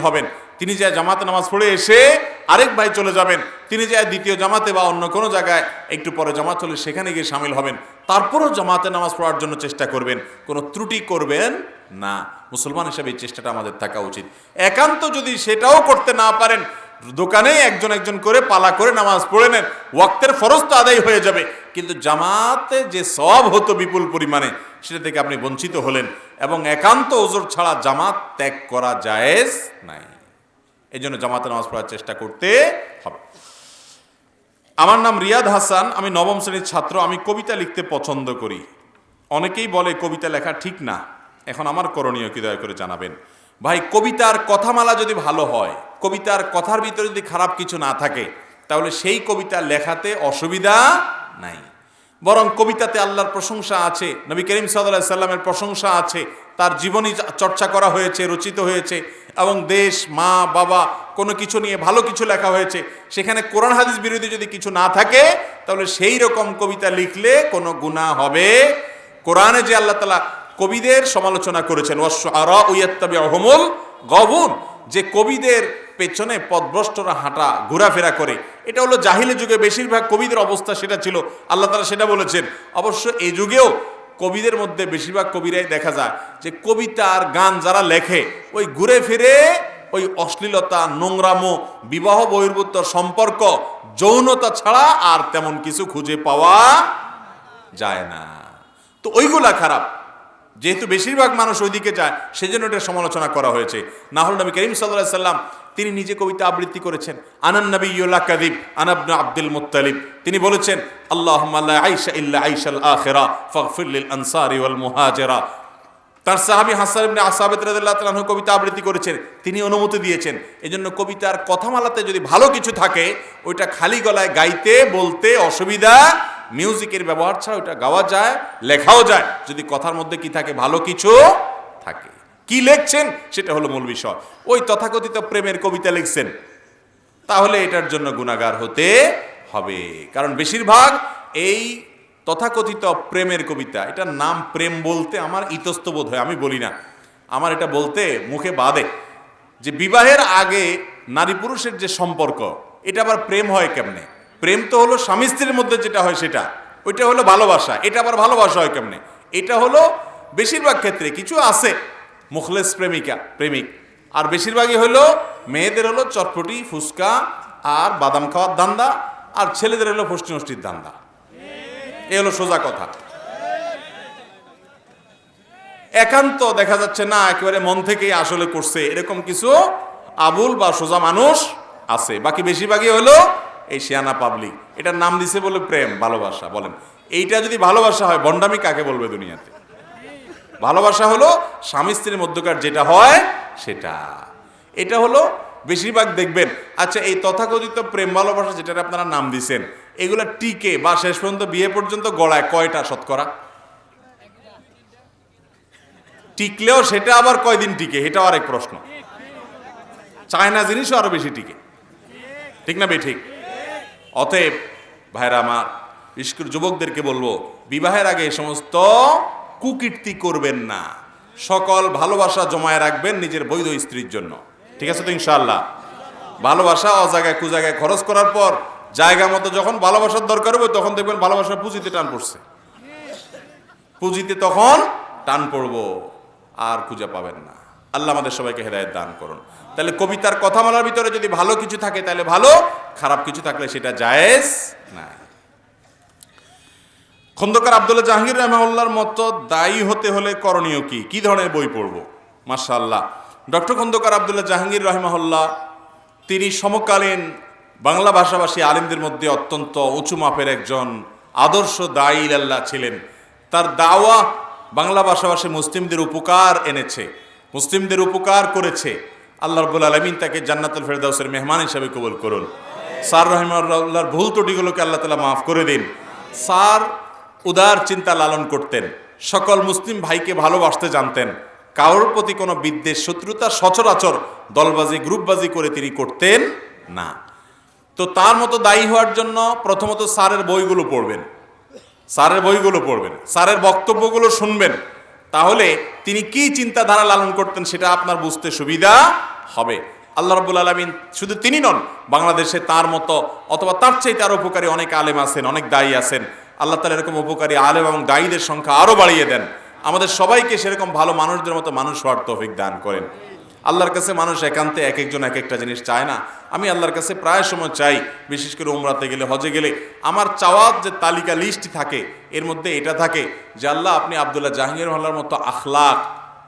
হবেন। তিনি যে জামাতে নামাজ পড়ে এসে আরেক ভাই চলে যাবেন, তিনি যে দ্বিতীয় জামাতে বা অন্য কোনো জায়গায় একটু পরে জামাত হলে সেখানে গিয়ে সামিল হবেন, তারপরও জামাতে নামাজ পড়ার জন্য চেষ্টা করবেন। কোনো ত্রুটি করবেন না। মুসলমান হিসেবে এই চেষ্টাটা আমাদের থাকা উচিত। একান্ত যদি সেটাও করতে না পারেন দোকানে একজন একজন করে পালা করে নামাজ পড়ে নেন, ওয়াক্তের ফরজ তো আদায় হয়ে যাবে। কিন্তু জামাতে যে সব হতো বিপুল পরিমাণে, সেটা থেকে আপনি বঞ্চিত হলেন এবং একান্ত ওজোর ছাড়া জামাত ত্যাগ করা জায়েজ নাই। এই জন্য জামাতে নামাজ পড়ার চেষ্টা করতে হবে। আমার নাম রিয়াদ হাসান, আমি নবম শ্রেণির ছাত্র, আমি কবিতা লিখতে পছন্দ করি। অনেকেই বলে কবিতা লেখা ঠিক না, এখন আমার করণীয় কি দয়া করে জানাবেন। ভাই, কবিতার কথামালা যদি ভালো হয়, কবিতার কথার ভিতরে যদি খারাপ কিছু না থাকে, তাহলে সেই কবিতা লেখাতে অসুবিধা নাই। বরং কবিতাতে আল্লাহর প্রশংসা আছে, নবী করিম সাল্লাহ সাল্লামের প্রশংসা আছে, তার জীবনী চর্চা করা হয়েছে, রচিত হয়েছে, এবং দেশ, মা, বাবা, কোনো কিছু নিয়ে ভালো কিছু লেখা হয়েছে। সেখানে কোরআন হাদিস বিরোধী যদি কিছু না থাকে, তাহলে সেই রকম কবিতা লিখলে কোনো গুণা হবে। কোরআনে যে আল্লাহ তালা কবিদের সমালোচনা করেছেন অশ্ব আরা উয়াত্তাবি অহমল গবন যে কবিদের পেছনে পদভ্রষ্টরা হাঁটা, ঘোরাফেরা করে। এটা হলো জাহিলি যুগে বেশিরভাগ কবিদের অবস্থা সেটা ছিল। আল্লাহ তালা সেটা বলেছেন। অবশ্য এই যুগেও কবিদের মধ্যে বেশিরভাগ কবিরাই দেখা যায় যে কবিতা আর গান যারা লেখে, ওই ঘুরে ফিরে ওই অশ্লীলতা, নোংরামো, বিবাহ বহির্ভূত সম্পর্ক, যৌনতা ছাড়া আর তেমন কিছু খুঁজে পাওয়া যায় না। তো ওইগুলা খারাপ। যেহেতু বেশিরভাগ মানুষ ওইদিকে যায়, সেজন্য এটা সমালোচনা করা হয়েছে। না হল নবী করিম সাল্লাহ সাল্লাম তিনি নিজে কবিতা আবৃত্তি করেছেন। আনান নবী ইউল্লা কাদিব আনাবনা আব্দুল মুত্তালিব। তিনি বলেছেন আল্লাহ আইসা ইল্লা আইসাল আখেরা ফগফিল্লিল আনসারি ওয়াল মুহাজেরা। তার সাহাবি হাসান আসাবিত রাদিয়াল্লাহু কবিতা আবৃত্তি করেছেন। তিনি অনুমতি দিয়েছেন। এজন্য কবিতার কথামালাতে যদি ভালো কিছু থাকে, ওইটা খালি গলায় গাইতে, বলতে অসুবিধা, মিউজিকের ব্যবহার ছাড়া ওইটা গাওয়া যায়, লেখাও যায়। যদি কথার মধ্যে কি থাকে, ভালো কিছু থাকে। কি লিখছেন? সেটা হলো মূল বিষয়। ওই তথাকথিত প্রেমের কবিতা লিখছেন। তাহলে এটার জন্য গুণাগার হতে হবে। কারণ বেশিরভাগ এই তথাকথিত প্রেমের কবিতা, এটার নাম প্রেম বলতে আমার ইতস্তবোধ হয়, আমি বলি না। আমার এটা বলতে মুখে বাদে যে বিবাহের আগে নারী পুরুষের যে সম্পর্ক, এটা আবার প্রেম হয় কেমনে? প্রেম তো হলো স্বামী স্ত্রীর মধ্যে যেটা হয় সেটা। ওইটা হলো ভালোবাসা, এটা আবার ভালোবাসা হয় কেমনে? এটা হলো বেশিরভাগ ক্ষেত্রে কিছু আছে মুখলেস প্রেমিকা, প্রেমিক। আর বেশিরভাগই হলো মেয়েদের হলো চটপটি, ফুচকা আর বাদাম খাওয়ার ধান্দা আর ছেলেদের হলো ফষ্টি নষ্টির ধান্দা। এ হলো সোজা কথা। একান্ত দেখা যাচ্ছে না, একেবারে মন থেকেই আসলে করছে। এরকম কিছু আবুল বা সোজা মানুষ আছে। বাকি বেশিরভাগই হলো এই শিয়ানা পাবলিক এটার নাম দিছে বলে প্রেম, ভালোবাসা। বলেন, এইটা যদি ভালোবাসা হয়, বন্ডামি কাকে বলবে দুনিয়াতে? ভালোবাসা হলো স্বামী স্ত্রীর মধ্যকার যেটা হয় সেটা। এটা হলো বেশিরভাগ দেখবেন আচ্ছা এই তথাকথিত প্রেম ভালোবাসা যেটা আপনারা নাম দিছেন, এগুলো টিকে বা শেষ পর্যন্ত বিয়ে পর্যন্ত গড়ায় কয়টা শতকরা? টিকলেও সেটা আবার কয়দিন টিকে এটাও আরেক প্রশ্ন। চায়না জিনিসও আরও বেশি টিকে। ঠিক না বে, ঠিক? অতএব ভাইরা আমার বিশেষ করে যুবকদেরকে বলব, বিবাহের আগে এই সমস্ত কুকীর্তি করবেন না। সকল ভালোবাসা জমায় রাখবেন নিজের বৈধ স্ত্রীর জন্য। ঠিক আছে তো ইনশাল্লাহ ভালোবাসা অজায়গায় কুজায়গায় খরচ করার পর জায়গা মতো যখন ভালোবাসার দরকার হবে, তখন দেখবেন ভালোবাসার পুঁজিতে টান পড়ছে। পুঁজিতে তখন টান পড়ব, আর খুঁজে পাবেন না। আল্লাহ আমাদের সবাইকে হেদায়ত দান করুন। তাহলে কবিতার কথা বলার ভিতরে যদি ভালো কিছু থাকে, তাহলে ভালো, খারাপ কিছু থাকলে সেটা জায়েজ না খন্দকার আব্দুল্লাহ জাহাঙ্গীর রহমাউল্লাহর মতো দায়ী হতে হলে করণীয় কি? কি ধরনের বই পড়ব? মাশাআল্লাহ। ডক্টর খন্দকার আবদুল্লাহ জাহাঙ্গীর রহমাউল্লাহ তিনি সমকালীন বাংলা ভাষাভাষী আলিমদের মধ্যে অত্যন্ত উঁচু মাপের একজন আদর্শ দায়ী আল্লাহ ছিলেন। তার দাওয়া বাংলা ভাষাভাষী মুসলিমদের উপকার এনেছে, মুসলিমদের উপকার করেছে। আল্লাহ রবুল আলমিন তাকে জান্নাতুল ফেরদাউসের মেহমান হিসাবে কবুল করুন। সার রহিমার ভুল ত্রুটিগুলোকে আল্লাহ তালা মাফ করে দিন। সার উদার চিন্তা লালন করতেন। সকল মুসলিম ভাইকে ভালোবাসতে জানতেন। কারোর প্রতি কোনো বিদ্বেষ, শত্রুতা, সচরাচর দলবাজি, গ্রুপবাজি করে তিনি করতেন না। তো তার মতো দায়ী হওয়ার জন্য প্রথমত স্যারের বইগুলো পড়বেন। স্যারের বইগুলো পড়বেন। স্যারের বক্তব্যগুলো শুনবেন। তাহলে তিনি কি চিন্তাধারা লালন করতেন সেটা আপনার বুঝতে সুবিধা হবে। আল্লাহ রব্বুল আলমিন শুধু তিনি নন, বাংলাদেশে তার মতো অথবা তার চাইতে আরও উপকারী অনেক আলেম আছেন, অনেক দায়ী আছেন। আল্লাহ তালা এরকম উপকারী আলেম এবং দায়ীদের সংখ্যা আরও বাড়িয়ে দেন। আমাদের সবাইকে সেরকম ভালো মানুষদের মতো মানুষ হওয়ার তৌফিক দান করেন। আল্লাহর কাছে মানুষ একান্তে এক একজন এক একটা জিনিস চায় না। আমি আল্লাহর কাছে প্রায় সময় চাই, বিশেষ করে উমরাতে গেলে, হজে গেলে। আমার চাওয়ার যে তালিকা লিস্ট থাকে, এর মধ্যে এটা থাকে যে, আল্লাহ আপনি আবদুল্লাহ জাহাঙ্গীর মহল্লার মতো আখলাক,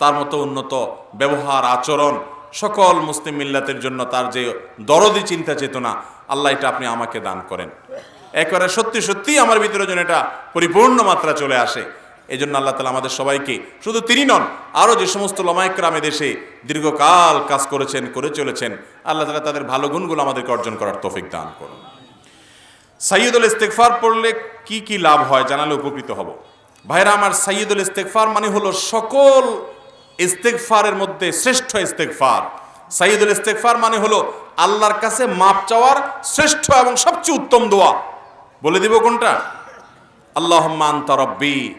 তার মতো উন্নত ব্যবহার, আচরণ, সকল মুসলিম মিল্লাতের জন্য তার যে দরদি চিন্তা চেতনা, আল্লাহ এটা আপনি আমাকে দান করেন। একবারে সত্যি সত্যি আমার ভিতরে যেন এটা পরিপূর্ণ মাত্রা চলে আসে। এই জন্য আল্লাহ তালা আমাদের সবাইকে, শুধু তিনি নন, আরও যে সমস্ত লমায়করাম দেশে দীর্ঘকাল কাজ করেছেন, করে চলেছেন, আল্লাহ তালা তাদের ভালো গুণগুলো আমাদেরকে অর্জন করার তৌফিক দান করুন। সাইয়দুল ইস্তেকফার পড়লে কি কি লাভ হয় জানালে উপকৃত হব। ভাইরা, আমার সাইয়দুল ইস্তেকফার মানে হলো সকল ইস্তেকফারের মধ্যে শ্রেষ্ঠ ইস্তেকফার সাইয়দুল ইস্তেকফার মানে হলো আল্লাহর কাছে মাপ চাওয়ার শ্রেষ্ঠ এবং সবচেয়ে উত্তম দোয়া। বলে দিব কোনটা? আল্লাহ রব্বি।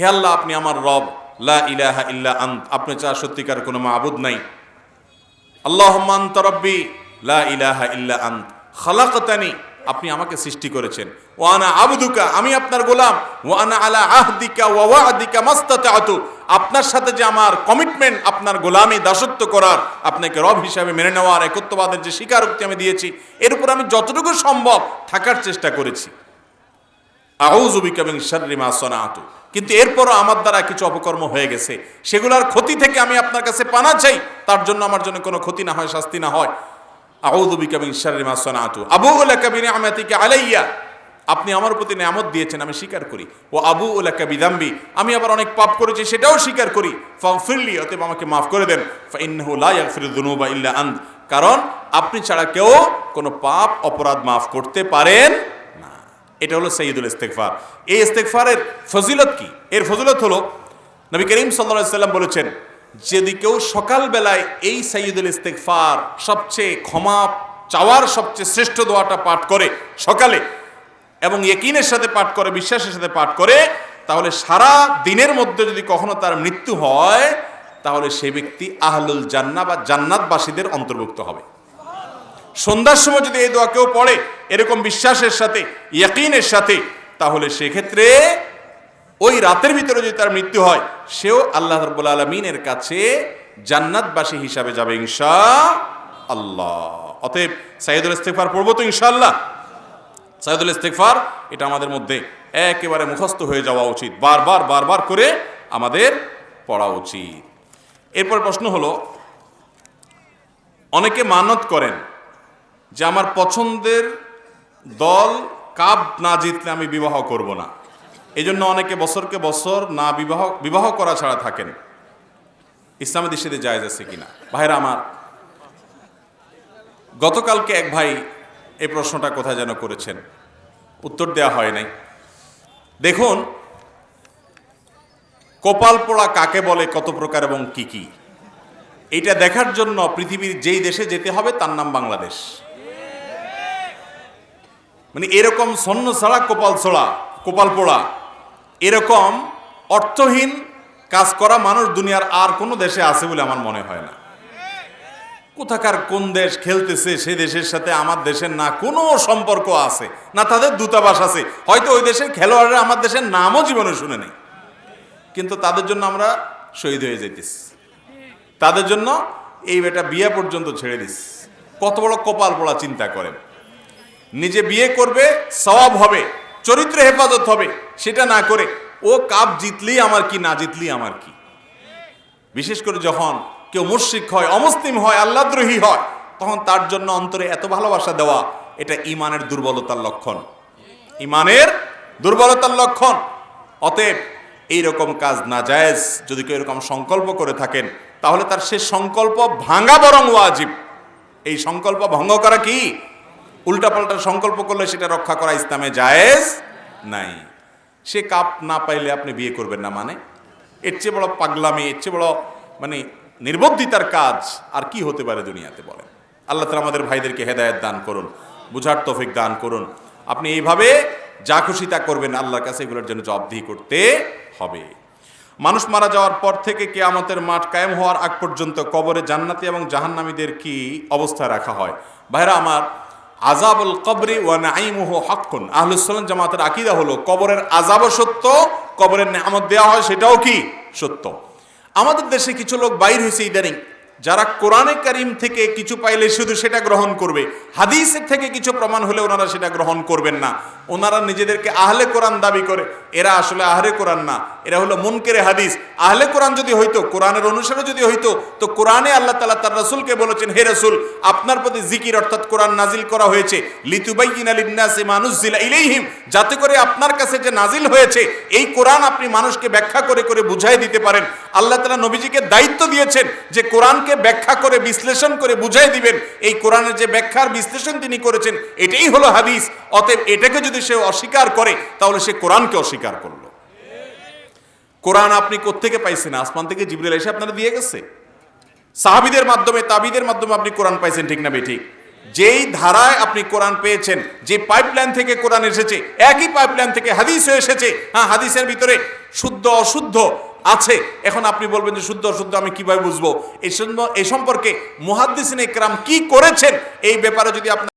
হে আল্লাহ, আপনি আমার রব। লা ইলাহা ইল্লা আন্ত। আপনি চা সত্যিকার কোনো মাবুদ নাই। আল্লাহ রব্বি। লা ইলাহা ইল্লা আন্ত। খালাকতানি। আপনি আমাকে সৃষ্টি করেছেন। ওয়ানা আবদুকা। আমি আপনার গোলাম। ওয়ানা আলা আহদিকা ওয়া ওয়াদিকা মাস্তাতাতু। আপনার সাথে যে আমার কমিটমেন্ট আপনার গোলামি, দাসত্ব করার, আপনাকে রব হিসাবে মেনে নেওয়ার, একত্ববাদের যে স্বীকারোক্তি আমি দিয়েছি, এর উপর আমি যতটুকু সম্ভব থাকার চেষ্টা করেছি। আউজুবিকা বিন শাররি মা সনাতু। কিন্তু এরপরও আমার দ্বারা কিছু অপকর্ম হয়ে গেছে। সেগুলোর ক্ষতি থেকে আমি আপনার কাছে পানা চাই, তার জন্য আমার জন্য কোনো ক্ষতি না হয়, শাস্তি না হয়। আউজুবিকা বিন শাররি মা সনাতু। আবু উলাকা বিন আলাইয়া। আপনি আমার প্রতি নিয়ামত দিয়েছেন, আমি স্বীকার করি। ও আবু উলাকা বিদাম্বি আমি আবার অনেক পাপ করেছি, সেটাও স্বীকার করি। ফাগফিরলি, অতএব আমাকে মাফ করে দেন। ইল্লা আন্ত। কারণ আপনি ছাড়া কেউ কোনো পাপ, অপরাধ মাফ করতে পারেন না। এটা হলো সৈয়দুল ইস্তেকফার এই ইস্তেকফারের ফজিলত কি? এর ফজিলত হলো, নবী করিম সাল্লা সাল্লাম বলেছেন, যদি কেউ সকালবেলায় এই সৈয়দুল ইস্তেকফার সবচেয়ে ক্ষমা চাওয়ার সবচেয়ে শ্রেষ্ঠ দোয়াটা পাঠ করে সকালে এবং একিনের সাথে পাঠ করে, বিশ্বাসের সাথে পাঠ করে, তাহলে সারা দিনের মধ্যে যদি কখনো তার মৃত্যু হয়, তাহলে সে ব্যক্তি আহলুল জান্না বা জান্নাতবাসীদের অন্তর্ভুক্ত হবে। সন্ধ্যার সময় যদি এই দোয়া কেউ পড়ে, এরকম বিশ্বাসের সাথে, ইয়াকিনের সাথে, তাহলে সেক্ষেত্রে ওই রাতের ভিতরে যদি তার মৃত্যু হয়, সেও আল্লাহ রব্বুল আলমিনের কাছে জান্নাতবাসী হিসাবে যাবে ইনশা আল্লাহ। অতএব সাইদুল ইস্তেকফার পড়ব তো ইনশাআল্লাহ। সাইদুল ইস্তেকফার এটা আমাদের মধ্যে একেবারে মুখস্থ হয়ে যাওয়া উচিত। বারবার বারবার করে আমাদের পড়া উচিত। এরপর প্রশ্ন হলো, অনেকে মানত করেন যে আমার পছন্দের দল কাপ না জিতলে আমি বিবাহ করব না। এই জন্য অনেকে বছরকে বছর না বিবাহ বিবাহ করা ছাড়া থাকেন। ইসলামী দৃষ্টিতে জায়জ আছে কিনা? ভাইরা আমার, গতকালকে এক ভাই এই প্রশ্নটা কোথায় যেন করেছেন। উত্তর দেওয়া হয় নাই। দেখুন কপাল পোড়া কাকে বলে, কত প্রকার এবং কি কি? এটা দেখার জন্য পৃথিবীর যেই দেশে যেতে হবে, তার নাম বাংলাদেশ। মানে এরকম সন্ন ছাড়া কপাল ছড়া কপাল পোড়া এরকম অর্থহীন কাজ করা মানুষ দুনিয়ার আর কোনো দেশে আছে বলে আমার মনে হয় না। কোথাকার কোন দেশ খেলতেছে সে দেশের সাথে আমার দেশের না কোনো সম্পর্ক আছে, না তাদের দূতাবাস আছে। হয়তো ওই দেশের খেলোয়াড়রা আমার দেশের নামও জীবনে শুনে নেই। কিন্তু তাদের জন্য আমরা শহীদ হয়ে যেতেছি। তাদের জন্য এই বেটা বিয়ে পর্যন্ত ছেড়ে দিস কত বড় কপাল পড়া চিন্তা করেন। নিজে বিয়ে করবে, সওয়াব হবে, চরিত্র হেফাজত হবে, সেটা না করে ও কাপ জিতলেই আমার কি, না জিতলেই আমার কি। বিশেষ করে যখন কেউ মুশরিক হয়, অমুসলিম হয় আল্লাদ্রোহী হয়, তখন তার জন্য অন্তরে এত ভালোবাসা দেওয়া, এটা ইমানের দুর্বলতার লক্ষণ। ইমানের দুর্বলতার লক্ষণ। অতএব এইরকম কাজ না জায়েজ যদি কেউ এরকম সংকল্প করে থাকেন, তাহলে তার সে সংকল্প ভাঙা বরং ওয়াজিব। এই সংকল্প ভঙ্গ করা কি? উল্টাপাল্টা সংকল্প করলে সেটা রক্ষা করা ইসলামে জায়েজ নাই। সে কাপ না পাইলে আপনি বিয়ে করবেন না মানে? এর চেয়ে বড় পাগলামি, এর চেয়ে বড় মানে নির্বুদ্ধিতার কাজ আর কি হতে পারে দুনিয়াতে বলেন। আল্লাহ তালা আমাদের ভাইদেরকে হেদায়ত দান করুন, বুঝার তফিক দান করুন। আপনি এইভাবে যা খুশি তা করবেন, আল্লাহর কাছে এগুলোর জন্য জবাবদিহি করতে হবে। মানুষ মারা যাওয়ার পর থেকে কে কেয়ামতের মাঠ কায়েম হওয়ার আগ পর্যন্ত কবরে জান্নাতি এবং জাহান্নামীদের কি অবস্থায় রাখা হয়? ভাইরা, আমার আজাবুল কবরি ওয়া নাইমুহু হাক্কুন। আহলুসসালাম জামাতের আকিদা হলো, কবরের আজাবও সত্য, কবরের নিয়ামত দেওয়া হয় সেটাও কি সত্য? আমাদের দেশে কিছু লোক বাইর হয়েছে ইদানিং যারা কোরআনে কারিম থেকে কিছু পাইলে শুধু সেটা গ্রহণ করবে। হাদিসের থেকে কিছু প্রমাণ হলে ওনারা সেটা গ্রহণ করবেন না। ওনারা নিজেদেরকে আহলে কোরআন দাবি করে, এরা আসলে আহলে কোরআন না। এরা হলো মুনকেরে হাদিস। আহলে কোরআন যদি হইতো, কোরআনের অনুসারে যদি হইতো, তো কোরআনে আল্লাহ তালা তার রসুলকে বলেছেন, হে রসুল, আপনার প্রতি জিকির অর্থাৎ কোরআন নাজিল করা হয়েছে। লিতুবাইন আলিন্নাসে মানুষজিলা ইলেইহিম। যাতে করে আপনার কাছে যে নাজিল হয়েছে, এই কোরআন আপনি মানুষকে ব্যাখ্যা করে করে বুঝাই দিতে পারেন। আল্লাহ তালা নবীজিকে দায়িত্ব দিয়েছেন যে কোরআনকে ব্যাখ্যা করে, বিশ্লেষণ করে বুঝাই দিবেন। এই কোরআনের যে ব্যাখ্যার বিশ্লেষণ তিনি করেছেন, এটাই হলো হাদিস। অতএব এটাকে যদি সে অস্বীকার করে, তাহলে সে কোরআনকে অস্বীকার করল। কোরআন আপনি কোত্থেকে পাইছেন? আসমান থেকে জিবরিল এসে আপনারা দিয়ে গেছে? সাহাবিদের মাধ্যমে, তাবিদের মাধ্যমে আপনি কোরআন পাইছেন, ঠিক না ঠিক যেই ধারায় আপনি কোরআন পেয়েছেন, যে পাইপলাইন থেকে কোরআন এসেছে, একই পাইপলাইন থেকে হাদিসও এসেছে। হ্যাঁ হাদিসের ভিতরে শুদ্ধ, অশুদ্ধ আছে। এখন আপনি বলবেন যে শুদ্ধ অশুদ্ধ আমি কীভাবে বুঝব? এই জন্য এই সম্পর্কে মুহাদ্দিসিন কি করেছেন? এই ব্যাপারে যদি আপনার